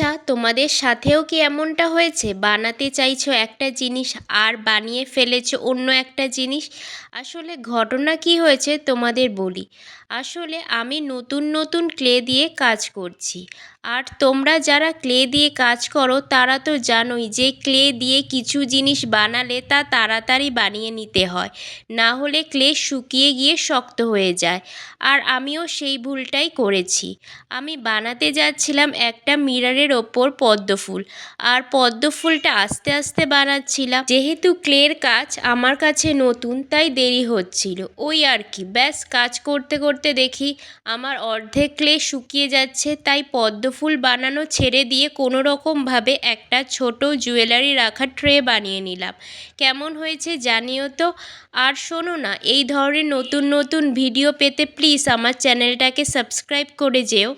আচ্ছা তোমাদের সাথেও কি এমনটা হয়েছে? বানাতে চাইছো একটা জিনিস আর বানিয়ে ফেলেছো অন্য একটা জিনিস? আসলে ঘটনা কি হয়েছে তোমাদের বলি। আসলে আমি নতুন নতুন ক্লে দিয়ে কাজ করছি। আর তোমরা যারা ক্লে দিয়ে কাজ করো, তারা তো জানোই যে ক্লে দিয়ে কিছু জিনিস বানালে তা তাড়াতাড়ি বানিয়ে নিতে হয়। না হলে ক্লে শুকিয়ে গিয়ে শক্ত হয়ে যায়। আর আমিও সেই ভুলটাই করেছি। আমি বানাতে যাচ্ছিলাম একটা মিররের ওপর পদ্ম ফুল আর পদ্ম ফুলটা আস্তে আস্তে বানাচ্ছিলাম। যেহেতু ক্লের কাজ আমার কাছে নতুন, তাই দেরি হচ্ছিল। ওই আর কি, ব্যাস কাজ করতে করতে দেখি আমার অর্ধেক ক্লে শুকিয়ে যাচ্ছে, তাই পদ্ম ফুল বানানো ছেড়ে দিয়ে কোনো রকমভাবে একটা ছোট জুয়েলারি রাখার ট্রে বানিয়ে নিলাম। কেমন হয়েছে জানিও তো? আর শোনো না, এই ধরনের নতুন নতুন ভিডিও পেতে প্লিজ আমার চ্যানেলটাকে সাবস্ক্রাইব করে যেও।